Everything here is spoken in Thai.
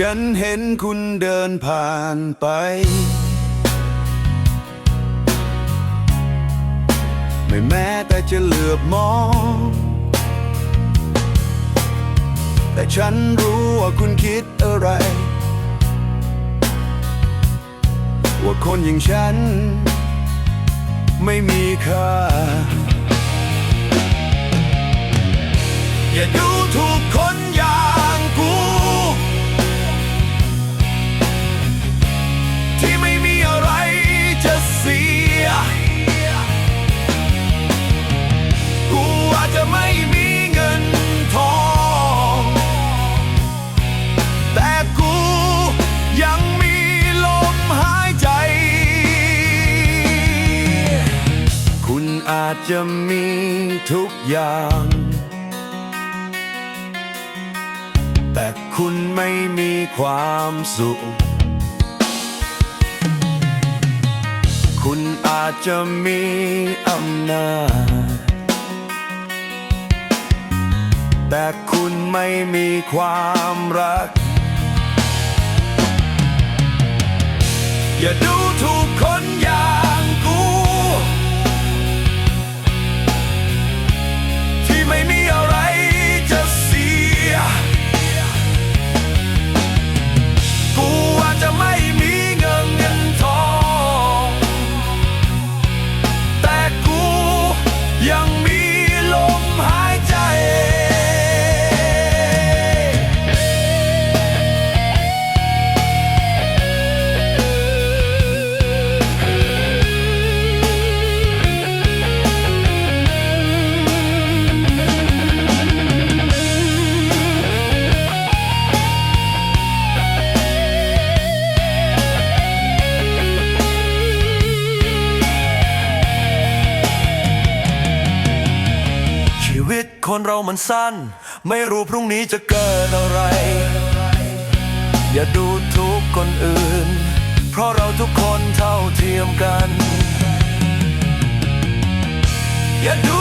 ฉันเห็นคุณเดินผ่านไป ไม่แม้แต่จะเหลือบมอง แต่ฉันรู้ว่าคุณคิดอะไร ว่าคนอย่างฉัน ไม่มีค่า อย่าดูถูกคน จะมีทุกอย่าง แต่คุณไม่มีความสุข คุณอาจจะมีอำนาจ แต่คุณไม่มีความรัก อย่าดูถูกคนอย่าง วิตคนเรามันสั้น ไม่รู้พรุ่งนี้จะเกิดอะไร อย่าดูทุกคนอื่น เพราะเราทุกคนเท่าเทียมกัน อย่าดู